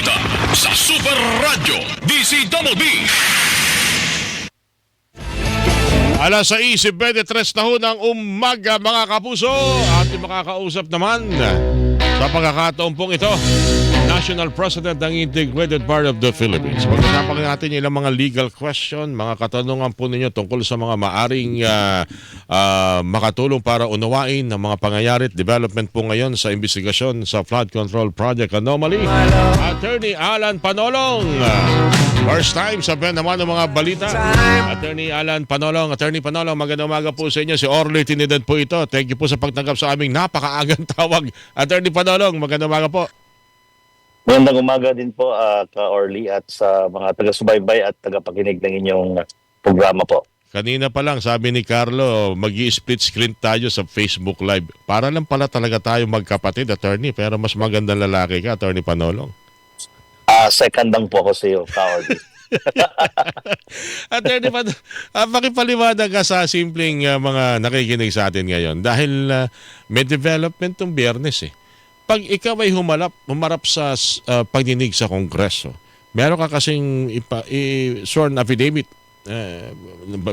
balita sa Super Radio DCWD. Alas 6.23 na ho ng umaga mga kapuso Ating makakausap naman sa pagkakataon pong ito National President ng Integrated Part of the Philippines. Pagkakapan natin ilang mga legal question Mga katanungan po ninyo tungkol sa mga maaring ah, ah, makatulong para unawain ng mga pangyayari at development po ngayon sa investigasyon sa Flood Control Project Anomaly. Attorney Alan Panolong. First time sa Ben naman ng mga balita. Attorney Alan Panolong. Attorney Panolong, magandang umaga po sa inyo. Si Orly Tinidad po ito. Thank you po sa pagtanggap sa aming napakaagang tawag Attorney Panolong, magandang umaga po Magandang umaga din po uh, ka Orly at sa mga taga-subaybay at tagapakinig ng inyong programa po. Kanina pa lang sabi ni Carlo mag split screen tayo sa Facebook Live Para lang pala talaga tayo magkapatid, Attorney Pero mas magandang lalaki ka, Attorney Panolong Ah, second lang po ako sa iyo, ka Orly. Attorney Pan, uh, pakipaliwanag ka sa simpleng uh, mga nakikinig sa atin ngayon dahil uh, may development tong biyernes eh. Pag ikaw ay humalap, humarap sa uh, pagdinig sa Kongreso, meron ka kasing sworn affidavit eh,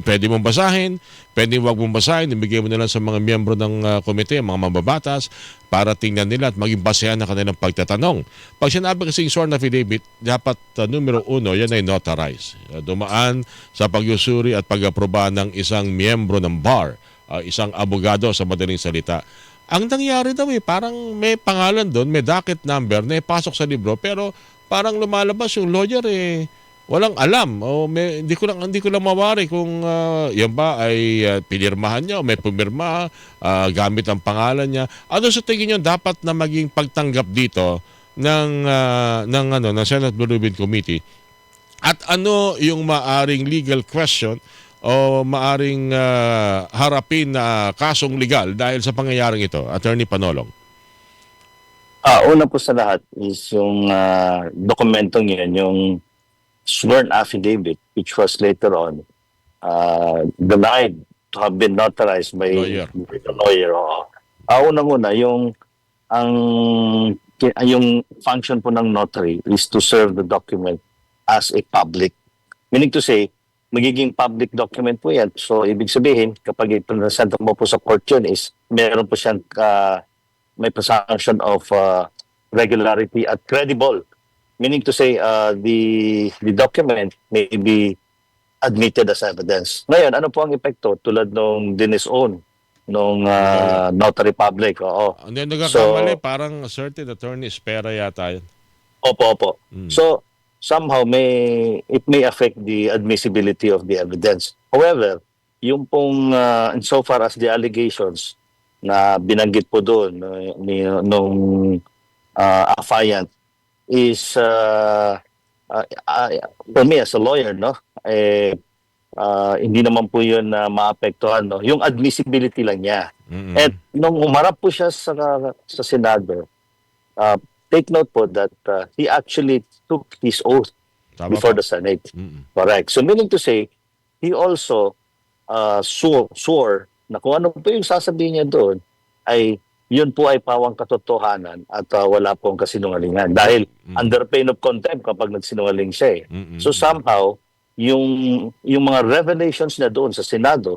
pwede mong basahin, pwede wag mong basahin, ibigay mo na lang sa mga miyembro ng uh, komite, mga mababatas, para tingnan nila at maging basehan ng kanilang pagtatanong. Pag sinabi kasing sworn affidavit, dapat uh, numero uno, yan ay notarize. Uh, dumaan sa pagyusuri at pag-aproba ng isang miyembro ng bar, uh, isang abogado sa madaling salita. Ang nangyari daw eh, parang may pangalan doon, may docket number na pasok sa libro, pero parang lumalabas yung lawyer eh, walang alam. O may, hindi ko lang hindi ko lang mawari kung uh, yan ba ay uh, pinirmahan niya o may pumirma uh, gamit ang pangalan niya. Ano sa tingin niyo dapat na maging pagtanggap dito ng uh, ng ano ng Senate Blue Ribbon Committee? At ano yung maaring legal question o maaring uh, harapin na kasong legal dahil sa pangyayaring ito Attorney Panolong Ah, una po sa lahat is yung ah, dokumentong yun, yung sworn affidavit which was later on uh, denied to have been notarized by Lawyer. by the lawyer. oo. Ah, unang-una, yung ang yung function po ng notary is to serve the document as a public. Meaning to say, magiging public document po yan. So, ibig sabihin, kapag i-present mo po sa court yun is meron po siyang ah, may presumption of uh, regularity at credible. Meaning to say, uh, the the document may be admitted as evidence. Ngayon, ano po ang epekto tulad nung dinis-own nung uh, notary public? Oo. Hindi nagkakamali So- parang certain attorney espera yata yun Opo, opo. Mm. So, somehow may it may affect the admissibility of the evidence. However, yung pong uh, insofar as the allegations na binanggit po doon uh, ni nung uh, affiant is uh, uh, uh, for me as a lawyer no eh uh, hindi naman po yun na maapektuhan no yung admissibility lang niya Mm-mm. at nung umarap po siya sa sa Senado, uh, take note po that uh, he actually took his oath Tama before po. the Senate. Mm-mm. Correct. So meaning to say, he also uh, swore, swore na kung ano po yung sasabihin niya doon ay yun po ay pawang katotohanan at uh, wala pong kasinungalingan. Dahil Mm. under pain of contempt kapag nagsinungaling siya eh. Mm-mm. So somehow, yung yung mga revelations niya doon sa Senado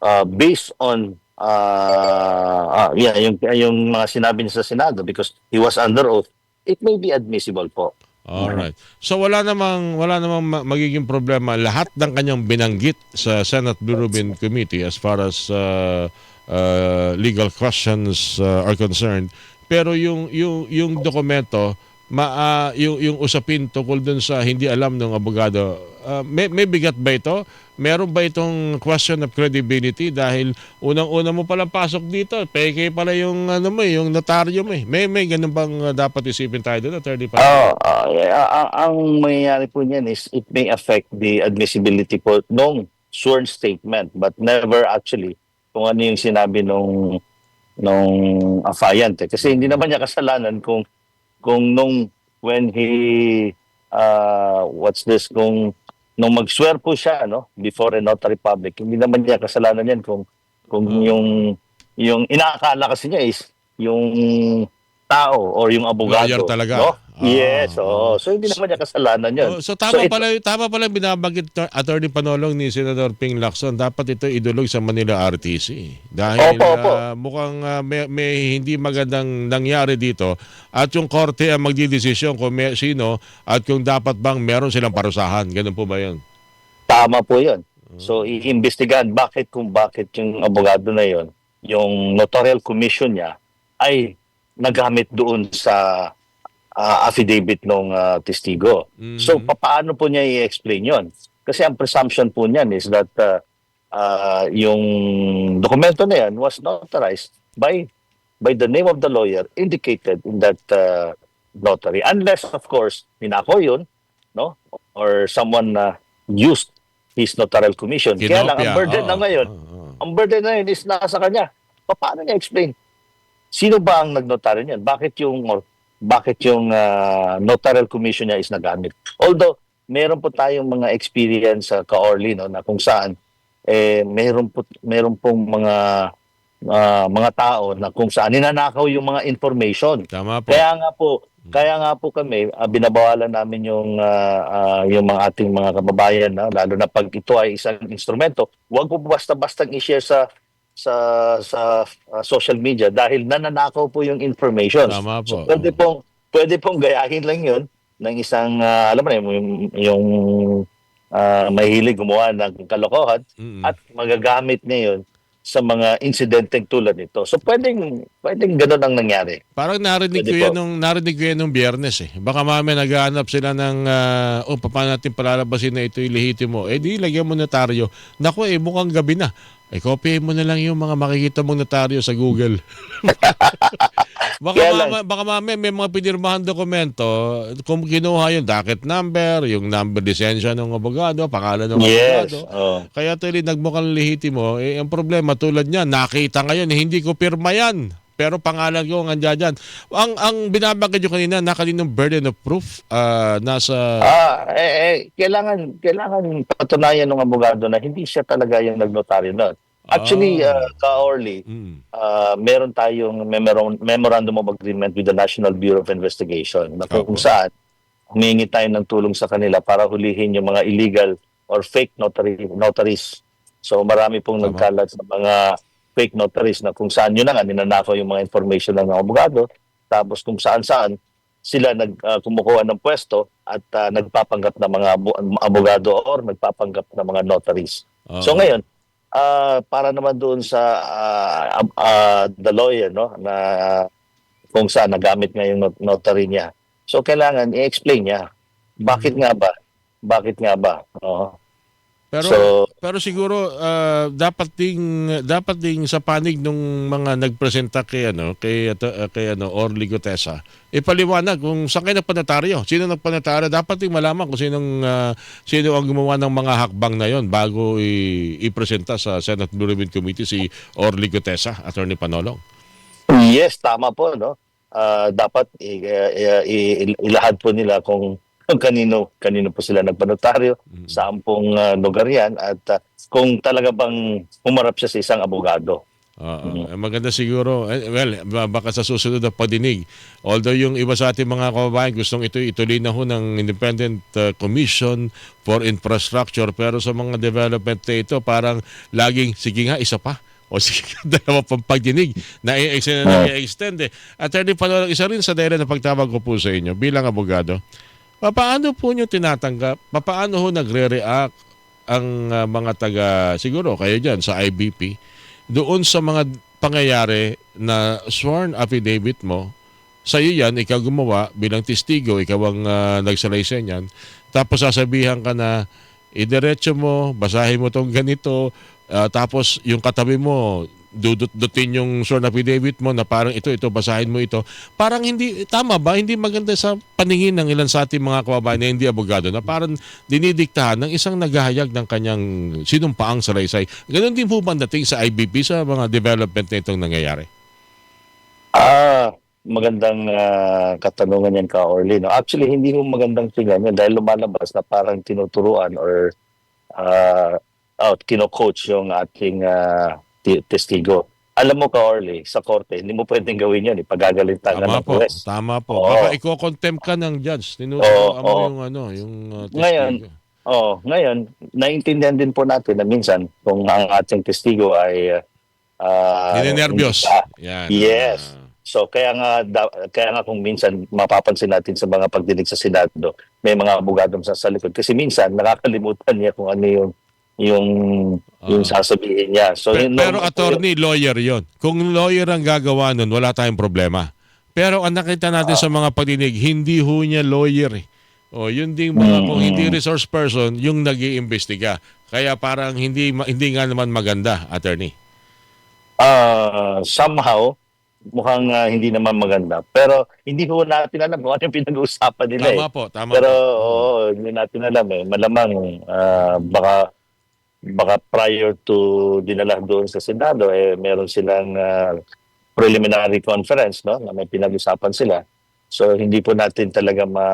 uh, based on uh, ah, yeah, yung yung mga sinabi niya sa Senado because he was under oath, it may be admissible po. Alright. So wala namang wala namang ma- magiging problema lahat ng kanyang binanggit sa Senate Blue Ribbon Committee as far as uh, uh, legal questions uh, are concerned. Pero yung yung yung dokumento ma ah, yung yung usapin tungkol dun sa hindi alam ng abogado ah, may, may bigat ba ito? Meron ba itong question of credibility dahil unang-una mo palang pasok dito, peke pala yung ano mo, eh, yung notaryo mo. eh. May may ganun bang ah, dapat isipin tayo doon, attorney pa? Oh, ah, yeah, ah, ang mangyayari po niyan is it may affect the admissibility po nung sworn statement but never actually kung ano yung sinabi nung nung affiant eh. Kasi hindi naman niya kasalanan kung kung nung when he uh, what's this kung nung mag-swear po siya no before a notary public hindi naman niya kasalanan yan kung kung Hmm. yung yung inaakala kasi niya is yung tao or yung abogado. Lawyer talaga. No? Ah, yes, oo. So hindi naman niya kasalanan yun. Oh, so tama ito- pala tama pala yung binabanggit Tor- Attorney Panolong ni Senator Ping Lacson dapat ito idulog sa Manila RTC dahil Opo, opo. ah, mukhang ah, may, may hindi magandang nangyari dito at yung korte ang magdidesisyon kung may, sino at kung dapat bang meron silang parusahan ganun po ba yun Tama po yun. Hmm. So, iimbestigahan bakit kung bakit yung abogado na yon yung notarial commission niya ay nagamit doon sa ah, affidavit ng testigo. Mhm. So, paano po niya i-explain yon? Kasi ang presumption po niyan is that ah, ah, yung dokumento na yan was notarized by by the name of the lawyer indicated in that ah, notary. Unless, of course, ninako yun, no? Or someone na used his notarial commission. Kaya lang, ang Kinopia. burden na Oo, ngayon, oo. ang burden na yun is nasa kanya. Pa- Paano niya explain? Sino ba ang nagnotaryo niyan? Bakit yung or bakit yung ah, notarial commission niya is nagamit? Although meron po tayong mga experience sa Kaorli no na kung saan eh meron po meron pong mga ah, mga tao na kung saan ninanakaw yung mga information. tama po Kaya nga po, kaya nga po kami ah, binabawalan namin yung ah, ah, yung mga ating mga kababayan na lalo na pag ito ay isang instrumento, huwag po basta-bastang i-share sa sa sa ah, social media dahil nananakaw po yung information. tama po So, pwede pong pwede pong gayahin lang 'yun ng isang ah, alam mo na yung yung ah, mahilig gumawa ng kalokohan Mm-mm. at magagamit niya 'yun sa mga insidenteng tulad nito. So pwedeng pwedeng ganoon ang nangyari. Parang narinig ko Pwede yan po. nung, narinig ko yan nung biyernes eh. Baka mamaya naghahanap sila ng, ah, oh, paano natin palalabasin na ito mo? Eh di, lagyan mo notaryo. Naku eh, mukhang gabi na. Eh, copy mo na lang yung mga makikita mong notaryo sa Google. baka, Kaya lang- mama, baka mamaya may mga pinirmahan dokumento, kung kinuha yung docket number, yung number lisensya ng abogado, pangalan ng Yes. abogado. Oh. Kaya tuloy nagmukhang mo, eh, ang problema tulad niya, nakita ngayon, hindi ko pirma yan. Pero pangalan ko ang andyan dyan. Ang, ang binabanggit nyo kanina, nakaninong burden of proof, ah, nasa... Ah, eh, eh, kailangan kailangan patunayan ng abogado na hindi siya talaga yung nagnotaryo nun. Actually, Ah. uh, ka-Orly, Mm, ah, meron tayong memorandum, memorandum of agreement with the National Bureau of Investigation na kung Opo. saan humingi tayo ng tulong sa kanila para hulihin yung mga illegal or fake notary, notaries. So marami pong Tama. nagkalat sa mga fake notaries na kung saan yun na nga, ninanakaw yung mga information ng mga abogado. Tapos kung saan-saan sila nag ah, kumukuha ng pwesto at ah, nagpapanggap ng mga abo- abogado or nagpapanggap ng mga notaries. oo. So ngayon, ah, para naman doon sa ab- ah, the lawyer no na kung saan nagamit nga yung not- notary niya. So kailangan i-explain niya. Bakit nga ba? Bakit nga ba? Oo. Pero, so pero siguro, ah, dapat ding, dapat ding sa panig nung mga nagpresenta kay, ano, kay, ah, kay ano, Orly Gutesa, ipaliwanag kung saan kayo nagpanataryo. Sino nagpanataryo? Dapat ding malaman kung sinong, ah, sino ang gumawa ng mga hakbang na yon bago i- ipresenta sa Senate Blue Ribbon Committee si Orly Gutesa, Attorney Panolong. yes, tama po no. Ah, dapat i- i- i- ilahad po nila kung kanino kanino po sila nagpanotaryo, Mm. saan pong ah, lugar yan at ah, kung talaga bang humarap siya sa isang abogado. Oo. Eh, maganda siguro, eh, well, ba- baka sa susunod na pagdinig. Although yung iba sa ating mga kababayan gustong ito ituloy na ho ng Independent uh, Commission for Infrastructure pero sa mga development na ito parang laging, sige nga, isa pa. O sige, dalawa pang pagdinig na i-extend na i-extend eh. Attorney Panolo, isa rin sa dahilan na pagtawag ko po sa inyo bilang abogado, papaano po nyo tinatanggap, papaano ho nagre-react ang uh, mga taga, siguro kayo dyan sa IBP, doon sa mga pangyayari na sworn affidavit mo, sa iyo yan, ikaw gumawa bilang testigo, ikaw ang uh, nagsalaysay niyan, tapos sasabihan ka na, idiretso mo, basahin mo tong ganito, ah, tapos yung katabi mo, dudut-dutin yung sworn affidavit mo na parang ito, ito, basahin mo ito. Parang hindi, tama ba? Hindi maganda sa paningin ng ilan sa ating mga kababayan na hindi abogado na parang dinidiktahan ng isang naghahayag ng kanyang sinumpaang salaysay. Ganon din po ba dating sa IBP sa mga development na itong nangyayari? Ah, magandang ah, katanungan yan ka, Orly. No? Actually, hindi mo magandang tingnan yan dahil lumalabas na parang tinuturuan or uh, oh, kino-coach yung ating ti- testigo. alam mo ka, Orly, sa korte, hindi mo pwedeng gawin yan. Ipagagalitan ka Tama ng po. juez. Tama po. Oo. Baka iko-contempt ka ng judge. Tinuturoan Oo, mo oo. yung ano, yung uh, testigo. Ngayon, Oh, ngayon, naiintindihan din po natin na minsan kung ang ating testigo ay uh, Ninenervyos. hindi pa- Yan. Yes. ah. So kaya nga da- kaya nga kung minsan mapapansin natin sa mga pagdinig sa Senado, may mga abogadong sa, sa likod kasi minsan nakakalimutan niya kung ano yung yung yung Ah. sasabihin niya. So Pe- yun- pero yun- attorney, lawyer yon. Kung lawyer ang gagawa nun, wala tayong problema. Pero ang nakita natin Ah. sa mga pagdinig, hindi ho niya lawyer eh. O, yun ding mga, Mm. kung hindi resource person, yung nag iimbestiga Kaya parang hindi hindi nga naman maganda, attorney. ah, somehow mukhang ah, hindi naman maganda. Pero hindi ko natin alam kung ano yung pinag-uusapan nila eh. Tama po, tama Pero po. oo, hindi natin alam eh. Malamang ah, baka baka prior to dinala doon sa Senado eh meron silang ah, preliminary conference no na may pinag-usapan sila. So hindi po natin talaga ma,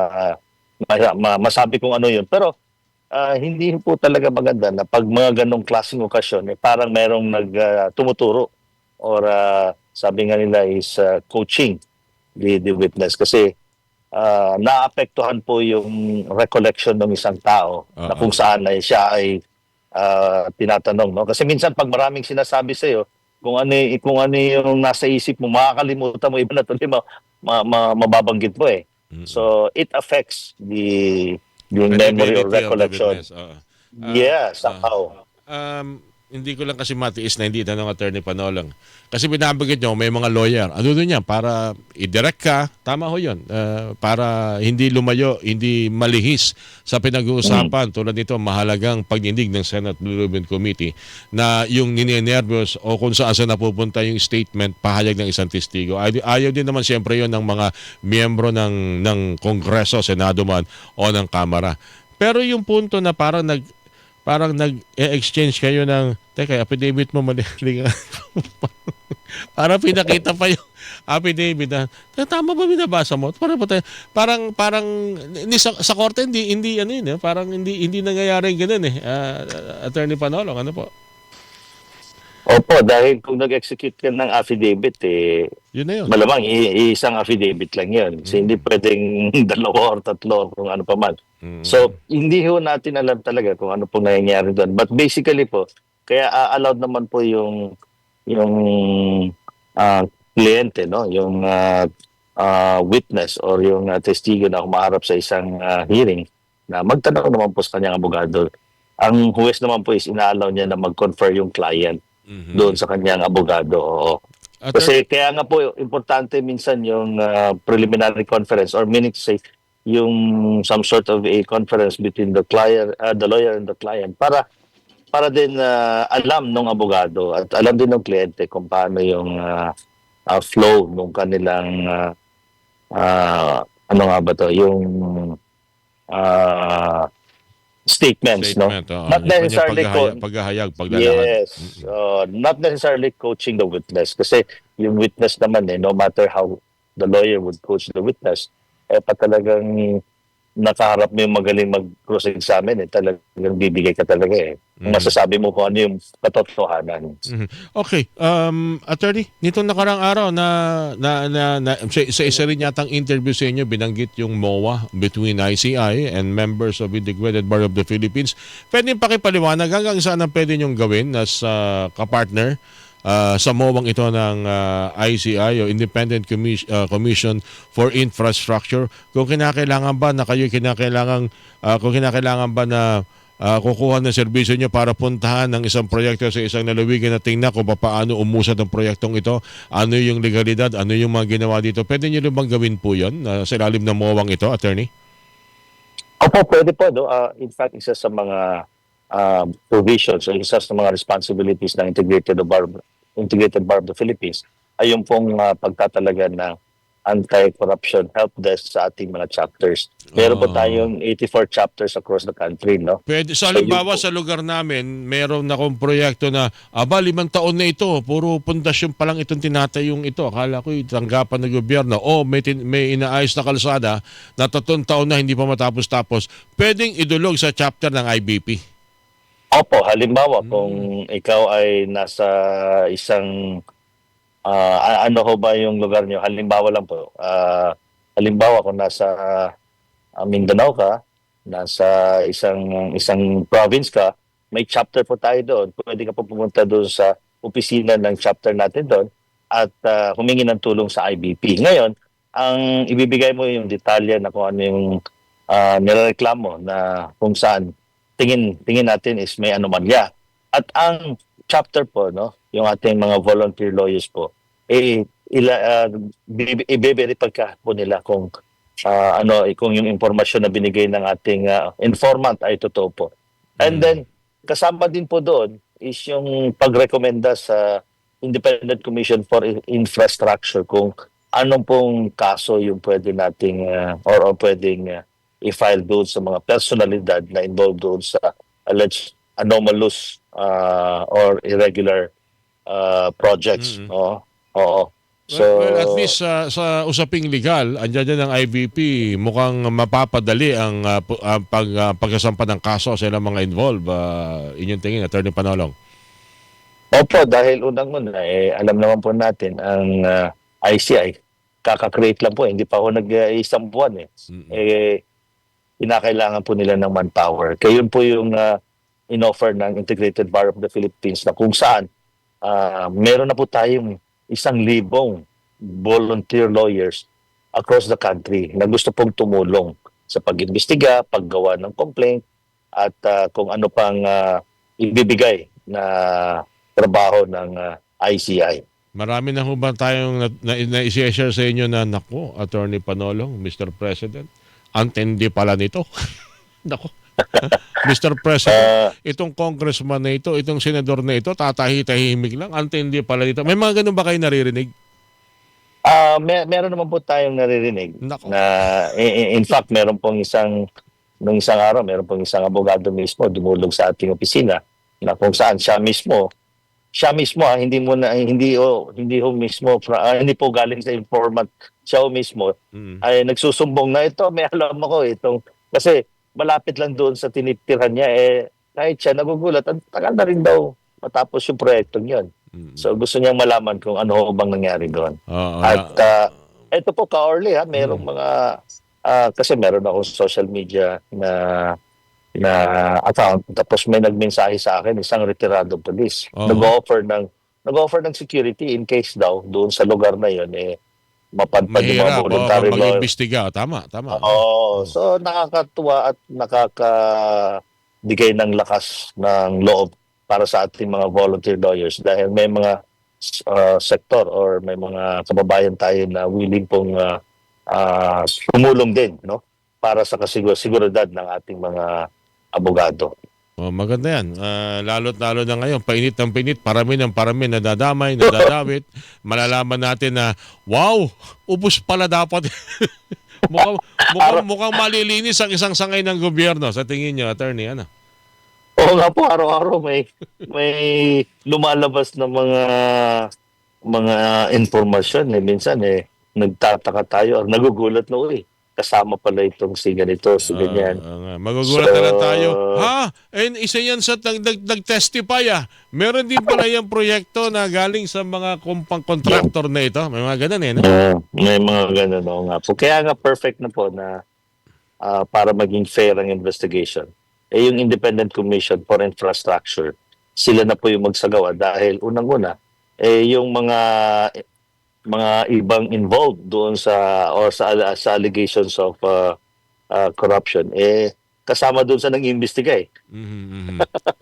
ma- ma- masabi kung ano 'yun. Pero ah, hindi po talaga maganda na pag mga ganong klaseng okasyon eh parang merong nag ah, tumuturo or ah, sabi nga nila is ah, coaching the, the witness kasi ah, naapektuhan po yung recollection ng isang tao na Oo. kung saan ay siya ay ah, tinatanong no kasi minsan pag maraming sinasabi sa iyo kung ano kung ano yung nasa isip mo makakalimutan mo iba na tuloy ma, ma, ma- mababanggit mo eh Mm. so it affects the the memory or recollection witness, oo. yeah somehow Um, hindi ko lang kasi matiis na hindi tanong attorney Panolong. Kasi binabanggit nyo, may mga lawyer. Ano doon yan? Para i-direct ka, tama ho yun. Uh, para hindi lumayo, hindi malihis sa pinag-uusapan. Tulad nito, mahalagang pagnindig ng Senate Blue Ribbon Committee na yung ninenervyos o kung saan sa napupunta yung statement, pahayag ng isang testigo. Ay, ayaw din naman siyempre yun ng mga miyembro ng, ng Kongreso, Senado man o ng Kamara. Pero yung punto na parang nag parang nag-exchange kayo ng teka, affidavit mo mali. Parang pinakita pa yung affidavit na "Teka, tama ba binabasa mo? Parang parang parang, hindi, sa, sa korte hindi hindi ano yun, eh, parang hindi hindi nangyayari ganun eh. Ah, attorney Panolong, ano po? Opo dahil kung nag-execute ka ng affidavit eh Yun na yun. malamang isang affidavit lang yun. Kasi hindi pwedeng dalawa or tatlo kung ano pa man. Mm. So, hindi ho natin alam talaga kung ano po nangyayari doon. But basically po, kaya uh, allowed naman po yung yung ah, kliyente, no? yung ah, ah, witness or yung ah, testigo na humaharap sa isang ah, hearing na magtanong naman po sa kanyang abogado. Ang huwes naman po is inaalaw niya na mag-confer yung client Mhm. doon sa kanyang abogado. Oo. Attorney- Kasi kaya nga po importante minsan yung ah, preliminary conference or meaning to say yung some sort of a conference between the client ah, the lawyer and the client para para din ah, alam ng abogado at alam din ng kliyente kung paano yung ah, ah, flow ng kanilang ah, ah, ano nga ba to yung ah, statements no statement, oo. Not Yung kanyang necessarily paghahayag, co- paghahayag, paglalakad. Yes. Uh, not necessarily coaching the witness. Kasi yung witness naman eh, no matter how the lawyer would coach the witness, eh pa talagang nakaharap mo yung magaling mag-cross-examine eh, talagang bibigay ka talaga eh. Mm. Masasabi mo kung ano yung katotohanan. Mhm. Okay, um, attorney, nitong nakarang araw na, na, na, na sa, sa isa rin yatang interview sa inyo, binanggit yung MOA between ICI and members of Integrated Bar of the Philippines. Pwede pakipaliwanag hanggang saan ang pwede niyong gawin as uh, kapartner uh, sa MOA ito ng uh, ICI o Independent Commis- uh, Commission for Infrastructure. Kung kinakailangan ba na kayo kinakailangan, uh, kung kinakailangan ba na ah, kukuha ng serbisyo nyo para puntahan ng isang proyekto sa isang lalawigan na tingnan kung paano umusad ang proyektong ito, ano yung legalidad, ano yung mga ginawa dito. Pwede nyo rin bang gawin po yun uh, sa ilalim ng mowang ito, attorney? Opo, pwede po. No? Ah, in fact, isa sa mga ah, provisions o isa sa mga responsibilities ng Integrated Bar, Integrated Bar of the Philippines ay yung pong ah, pagtatalaga ng anti-corruption help desk sa ating mga chapters. Meron po Ah. tayong 84 chapters across the country, no? Pwede, sa So, halimbawa po. sa lugar namin, meron na akong proyekto na, aba, limang taon na ito, puro pundasyon pa lang itong tinatayong ito. Akala ko tanggapan ng gobyerno. O may, tin- may inaayos na kalsada na tatlong taon na hindi pa matapos-tapos. Pwedeng idulog sa chapter ng IBP. Opo, halimbawa Hmm. kung ikaw ay nasa isang ah, a- ano ho ba yung lugar nyo? Halimbawa lang po. ah, halimbawa kung nasa ah, Mindanao ka, nasa isang isang province ka, may chapter po tayo doon. Pwede ka po pumunta doon sa opisina ng chapter natin doon at ah, humingi ng tulong sa IBP. Ngayon, ang ibibigay mo yung detalye na kung ano yung uh, nireklamo na kung saan tingin tingin natin is may anomalya. At ang chapter po, no, yung ating mga volunteer lawyers po, eh, ila, uh, i-verify ka po nila kung ah, ano, eh, kung yung impormasyon na binigay ng ating ah, informant ay totoo po. And Mm. then, kasama din po doon is yung pagrekomenda sa Independent Commission for Infrastructure kung anong pong kaso yung pwede nating ah, or, or pwedeng ah, i-file doon sa mga personalidad na involved doon sa alleged anomalous ah, or irregular ah, projects. Mhm. Oo. Oo. So, well, well, at least sa, sa usaping legal, andyan dyan ang IVP, mukhang mapapadali ang uh, uh, pag, uh, pagkasampa ng kaso sa ilang mga involved. Uh, inyong tingin, Attorney Panolong. Opo, dahil unang-una, eh, alam naman po natin ang ah, ICI, kaka-create lang po, eh, hindi pa ako nag-isang buwan eh. Mm-mm. Eh, kinakailangan po nila ng manpower. Kaya yun po yung ah, in-offer ng Integrated Bar of the Philippines na kung saan ah, meron na po tayong isang libong volunteer lawyers across the country na gusto pong tumulong sa pag-imbestiga, paggawa ng complaint, at ah, kung ano pang ah, ibibigay na trabaho ng ah, ICI. Marami na ho ba tayong na, na, na sa inyo na, nako, Attorney Panolong, Mr. President, antindi pala nito. nako. Mr. President, Ah, itong congressman na ito, itong senador na ito, tatahi-tahimik lang, antindi pala nito. May mga ganun ba kayo naririnig? Ah, may, meron naman po tayong naririnig Nako. na i- i- in fact meron pong isang nung isang araw meron pong isang abogado mismo dumulog sa ating opisina na kung saan siya mismo siya mismo ah, hindi mo na hindi o hindi ho mismo fra- ah, hindi po galing sa informant siya ho mismo Mm. ay nagsusumbong na ito may alam ako itong kasi malapit lang doon sa tinitirhan niya eh kahit siya nagugulat ang tagal na rin daw matapos yung proyektong yun Mm. so gusto niyang malaman kung ano ho bang nangyari doon Oo, at ah, uh, ito po ka-Orly ha, merong Mm. mga ah, kasi meron ako social media na na account tapos may nagmensahe sa akin isang retiradong police. Oo. Nag-offer ng nag-offer ng security in case daw doon sa lugar na yon eh mapadpad yung mga mahirap. Voluntary law. mag-imbestiga. Tama, tama. Oo. So nakakatuwa at nakakabigay ng lakas ng loob para sa ating mga volunteer lawyers dahil may mga uh, sektor or may mga kababayan tayo na willing pong uh, uh, tumulong din no para sa kasigur- seguridad ng ating mga abogado. Oh, maganda yan. Ah, lalo't lalo na ngayon, painit ng painit, parami ng parami, nadadamay, nadadawit. Malalaman natin na, wow, ubus pala dapat. mukhang, mukhang, mukhang malilinis ang isang sangay ng gobyerno. Sa tingin nyo, attorney, ano? Oo nga po, araw-araw may may lumalabas na mga mga informasyon eh minsan eh nagtataka tayo, or nagugulat na uy. Kasama pala itong si ganito, si ganyan. Ah, ah, nga. magugulat na lang So- tayo. Ha? And isa yan sa nag, nag, nag-testify ah. Meron din pala yung proyekto na galing sa mga kumpang contractor na ito. May mga ganun eh. No? Oo, may mga ganun oo nga po. Kaya nga perfect na po na ah, para maging fair ang investigation. Eh yung Independent Commission for Infrastructure, sila na po yung magsagawa dahil unang-una, eh yung mga mga ibang involved doon sa or sa, sa allegations of ah, ah, corruption eh kasama doon sa nag-iimbestiga eh. Mhm, mhm.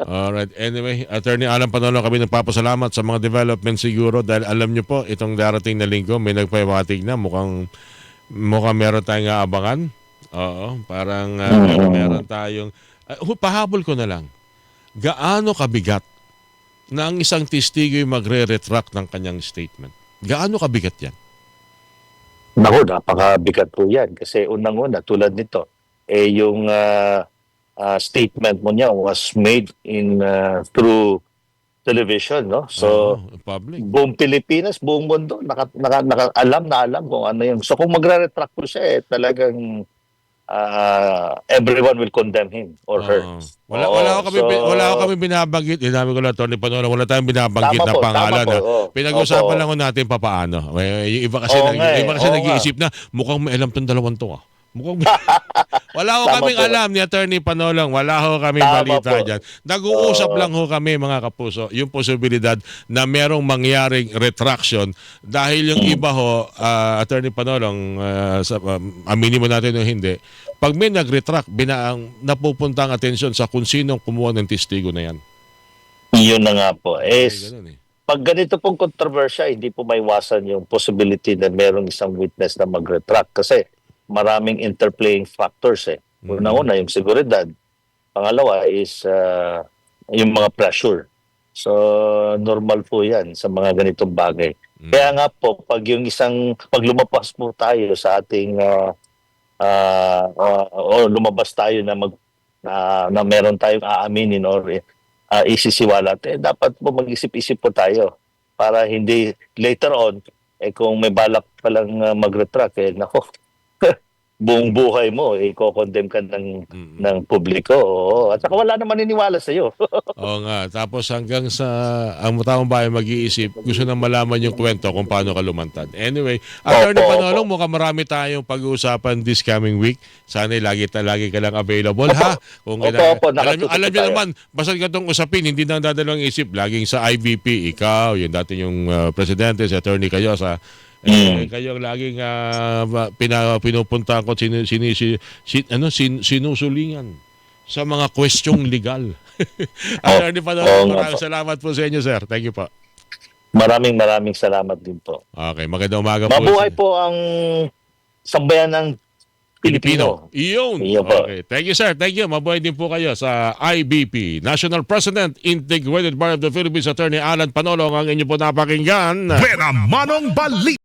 Alright. Anyway, Attorney Alan Panolo, kami nagpapasalamat sa mga development siguro dahil alam nyo po, itong darating na linggo, may nagpahiwatig na. Mukhang, mukhang meron tayong aabangan. Oo. Parang ah, meron, meron tayong... Uh, pahabol ko na lang. Gaano kabigat na ang isang testigo yung magre-retract ng kanyang statement? Gaano kabigat yan? Naku, napakabigat po yan. Kasi unang-una, tulad nito, eh yung ah, ah, statement mo niya was made in ah, through television, no? So, Oo, public. buong Pilipinas, buong mundo, naka, naka, naka- alam na alam kung ano yung. So, kung magre-retract po siya, eh, talagang ah, everyone will condemn him or her. Oo. Wala, Oo, wala ko kami, so- wala ko kami binabanggit. Dinabi ko lang, Tony Panola, wala tayong binabanggit Tama na po, pangalan. tama po, oo. Pinag-usapan Opo. lang ko natin papaano. Eh, Yung iba kasi, Oo nag, nga eh, iba kasi oo nag-iisip na, mukhang may alam tong dalawang to. Ah. Mukhang wala ho Tama kaming po. alam ni Attorney Panolong. Wala ho kaming Tama balita po. dyan. Nag-uusap Oo. lang ho kami mga kapuso yung posibilidad na merong mangyaring retraction dahil yung iba ho, ah, Attorney Panolong, ah, sa, um, aminin mo natin o hindi, pag may nag-retract, binaang, napupunta ang atensyon sa kung sinong kumuha ng testigo na yan. Yun na nga po. Ay, Eh, ganun eh. pag ganito pong kontrobersya, hindi po maiwasan yung possibility na merong isang witness na mag-retract kasi maraming interplaying factors eh. Mhm. Una-una, yung seguridad. Pangalawa is ah, yung mga pressure. So, normal po yan sa mga ganitong bagay. Mm. Kaya nga po, pag yung isang, pag lumapas po tayo sa ating, ah, ah, ah, o lumabas tayo na mag, na, na meron tayong aaminin or uh, isisiwalat, eh, dapat po mag-isip-isip po tayo para hindi later on, eh kung may balak palang uh, mag-retract, eh nako, buong buhay mo, eh, ko-condemn ka ng, Mm. ng publiko. Oo. At saka wala naman niniwala sa'yo. Oo nga. Tapos hanggang sa ang taong bayan mag-iisip, gusto nang malaman yung kwento kung paano ka lumantad. Anyway, Attorney Opo, Panolong, mukhang marami tayong pag-uusapan this coming week. Sana lagi, ta- lagi ka lang available, ha? Kung Opo, kailangan- opo, alam, alam tayo. naman, basta katong usapin, hindi nang dadalawang isip. Laging sa IVP, ikaw, yung dati yung uh, presidente, si Attorney kayo sa eh, Mm. kayo ang laging uh, pina, pinupunta ko sin, sin, sin, sin- ano, sin, sinusulingan sa mga kwestyong legal. Attorney oo Panolong, nga maraming po. salamat po sa inyo, sir. Thank you po. Maraming maraming salamat din po. Okay, magandang umaga po. Mabuhay po ang sambayan ng Pilipino. Pilipino. Iyon. Iyon po. Okay. Thank you, sir. Thank you. Mabuhay din po kayo sa IBP. National President, Integrated Bar of the Philippines, Attorney Alan Panolong, ang inyo po napakinggan. Pera Manong Balita.